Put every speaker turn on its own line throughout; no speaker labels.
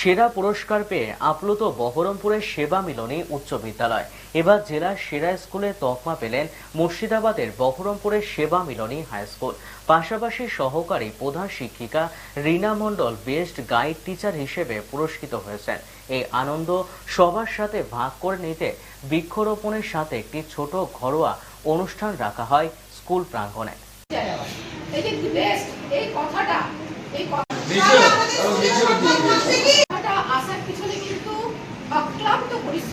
সেরা পুরস্কার পেয়ে আপ্লুত বহরমপুরের সেবা মিলনী উচ্চ বিদ্যালয়। এবার জেলার সেরা স্কুলে তকমা পেলেন মুর্শিদাবাদের বহরমপুরের সেবা মিলনী হাই স্কুল। পাশাপাশি সহকারী প্রধান শিক্ষিকা Rina Mondal best guide teacher হিসেবে পুরস্কৃত হয়েছেন। এই আনন্দ সবার সাথে ভাগ করে নিতে বৃক্ষরোপণের সাথে একটি ছোট ঘরোয়া অনুষ্ঠান রাখা হয় স্কুল প্রাঙ্গণে।
এই যে বেস্ট এই কথাটা এই কথাটা আসার পিছনে কিন্তু অক্লান্ত পরিশ্রম।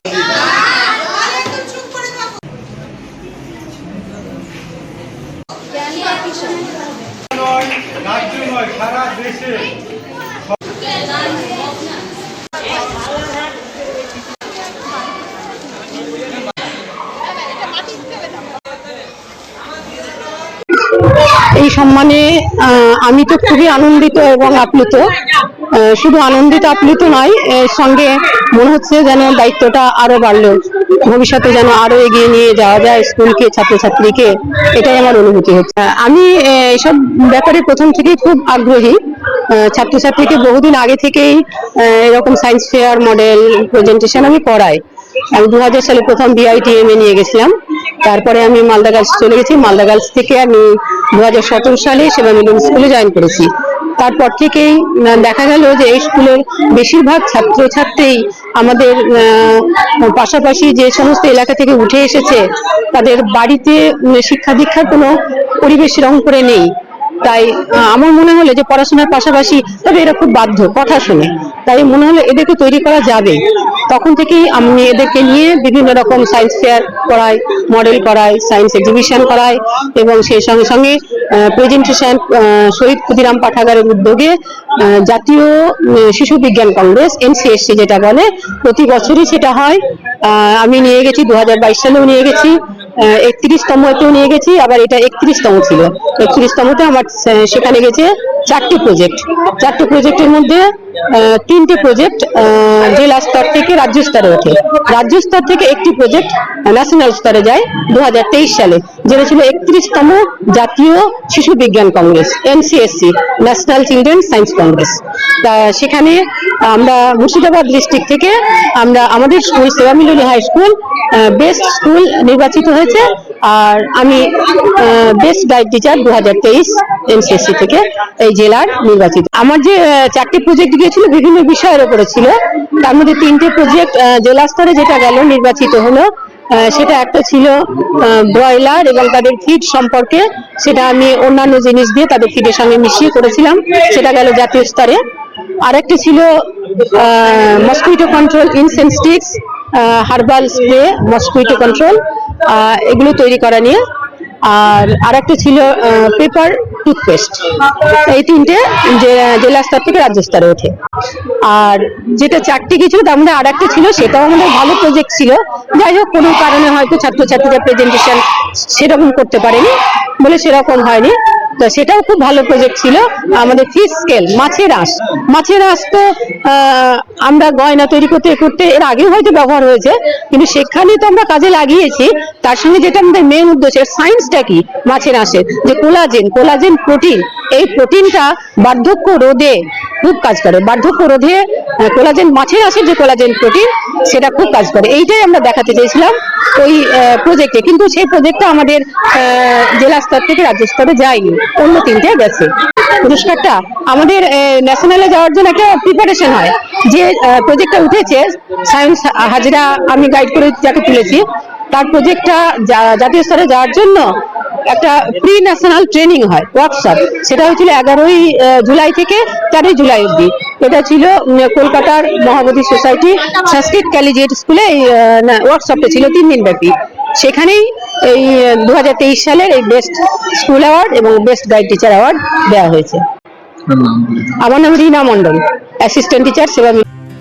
এই সম্মানে আমি তো খুবই আনন্দিত এবং আপ্লুত। শুধু আনন্দিত আপ্লুত নয়, এর সঙ্গে মনে হচ্ছে যেন দায়িত্বটা আরও বাড়লো। ভবিষ্যতে যেন আরও এগিয়ে নিয়ে যাওয়া যায় স্কুলকে, ছাত্রছাত্রীকে, এটাই আমার অনুভূতি হচ্ছে। আমি এসব ব্যাপারে প্রথম থেকেই খুব আগ্রহী। ছাত্রছাত্রীকে বহুদিন আগে থেকেই এরকম সায়েন্স ফেয়ার মডেল প্রেজেন্টেশন আমি করাই। আমি দু হাজার সালে প্রথম বিআইটিএম এ নিয়ে গেছিলাম। তারপরে আমি মালদা গার্লস চলে গেছি। মালদা গার্লস থেকে আমি দু হাজার সতেরো সালে সেবা মিলন স্কুলে জয়েন করেছি। তারপর থেকেই দেখা গেল যে এই স্কুলের বেশিরভাগ ছাত্রছাত্রী আমাদের পাশাপাশি যে সমস্ত এলাকা থেকে উঠে এসেছে তাদের বাড়িতে উম, শিক্ষা দীক্ষার কোনো পরিবেশ সেরকম করে নেই। তাই আমার মনে হলো যে পড়াশোনার পাশাপাশি, তবে এরা খুব বাধ্য, কথা শুনে। তাই মনে হলো এদেরকে তৈরি করা যাবে। তখন থেকেই আমি এদেরকে নিয়ে বিভিন্ন রকম সায়েন্স ফেয়ার করাই মডেল করাই সায়েন্স এক্সিবিশন করাই এবং সেই সঙ্গে সঙ্গে প্রেজেন্টেশন শহীদ ক্ষুদিরাম পাঠাগারের উদ্যোগে জাতীয় শিশু বিজ্ঞান কংগ্রেস এনসিএসসি যেটা বলে, প্রতি বছরই সেটা হয়। আমি নিয়ে গেছি, দু হাজার বাইশ সালেও নিয়ে গেছি। একত্রিশতম এতেও নিয়ে গেছি, আবার এটা একত্রিশতম ছিল। একত্রিশতমতে আমার সেখানে গেছে চারটি প্রজেক্ট চারটি প্রজেক্টের মধ্যে তিনটে প্রজেক্ট জেলা স্তর থেকে রাজ্য স্তরে ওঠে। রাজ্য স্তর থেকে একটি প্রজেক্ট ন্যাশনাল স্তরে যায় দু হাজার তেইশ সালে, যেটা ছিল একত্রিশতম জাতীয় শিশু বিজ্ঞান congress, NCSC national children science congress তা, সেখানে আমরা মুর্শিদাবাদ ডিস্ট্রিক্ট থেকে আমরা, আমাদের school Seba Milani high school best school নির্বাচিত হয়েছে আর আমি বেস্ট গাইড টিচার দু হাজার তেইশ এনসিএসসি থেকে এই জেলার নির্বাচিত। আমার যে চারটি প্রজেক্ট গিয়েছিল, বিভিন্ন বিষয়ের উপরে ছিল। তার মধ্যে তিনটে প্রজেক্ট জেলা স্তরে যেটা গেল, নির্বাচিত হলো। সেটা একটা ছিল ব্রয়লার এবং তাদের ফিড সম্পর্কে। সেটা আমি অন্যান্য জিনিস দিয়ে তাদের ফিডের সঙ্গে মিশিয়ে করেছিলাম। সেটা গেল জাতীয় স্তরে। আরেকটি ছিল mosquito control insecticides herbal spray mosquito control এগুলো তৈরি করা নিয়ে। আর আরেকটা ছিল পেপার টুথপেস্ট এই তিনটে জেলা স্তর থেকে রাজ্য স্তরে ওঠে। আর যেটা চারটি কিছু তার মধ্যে আর একটা ছিল, সেটাও আমাদের ভালো প্রজেক্ট ছিল। যাই হোক, কোনো কারণে হয়তো ছাত্রছাত্রীরা প্রেজেন্টেশন সেরকম করতে পারেনি, বলে সেরকম হয়নি। তো সেটাও খুব ভালো প্রজেক্ট ছিল, আমাদের ফিস স্কেল মাছের আঁশ। মাছের আঁশ তো আমরা গয়না তৈরি করতে করতে এর আগেও হয়তো ব্যবহার হয়েছে, কিন্তু সেখানে তো আমরা কাজে লাগিয়েছি। তার সঙ্গে যেটা আমাদের মেন উদ্দেশ্য সায়েন্সটা কি? মাছের আঁশের যে কোলাজেন কোলাজেন প্রোটিন এই প্রোটিনটা বার্ধক্য রোধে খুব কাজ করে। বার্ধক্য রোধে কোলাজেন মাছের আসে যে কোলাজেন প্রোটিন, সেটা খুব কাজ করে। এইটাই আমরা দেখাতে চেয়েছিলাম ওই প্রজেক্টে কিন্তু সেই প্রজেক্টটা আমাদের জেলা স্তর থেকে রাজ্য স্তরে যায়নি। অন্য তিনটে গেছে। পুরস্কারটা আমাদের ন্যাশনালে যাওয়ার জন্য একটা প্রিপারেশন হয়। যে প্রজেক্টটা উঠেছে সায়েন্স হাজিরা আমি গাইড করে যাকে তুলেছি, তার প্রজেক্টটা জাতীয় স্তরে যাওয়ার জন্য একটা প্রি ন্যাশনাল ট্রেনিং হয় ওয়ার্কশপ সেটা হয়েছিল এগারোই জুলাই থেকে তেরোই জুলাই অব্দি এটা ছিল কলকাতার মহাবোধি সোসাইটি সংস্কৃত কলেজিয়েট স্কুলে এই ওয়ার্কশপটা ছিল তিন দিন ব্যাপী। সেখানেই এই দু হাজার তেইশ সালের এই বেস্ট স্কুল অ্যাওয়ার্ড এবং বেস্ট গাইড টিচার অ্যাওয়ার্ড দেওয়া হয়েছে। আমার নাম রীনা মন্ডল অ্যাসিস্ট্যান্ট টিচার সেবা।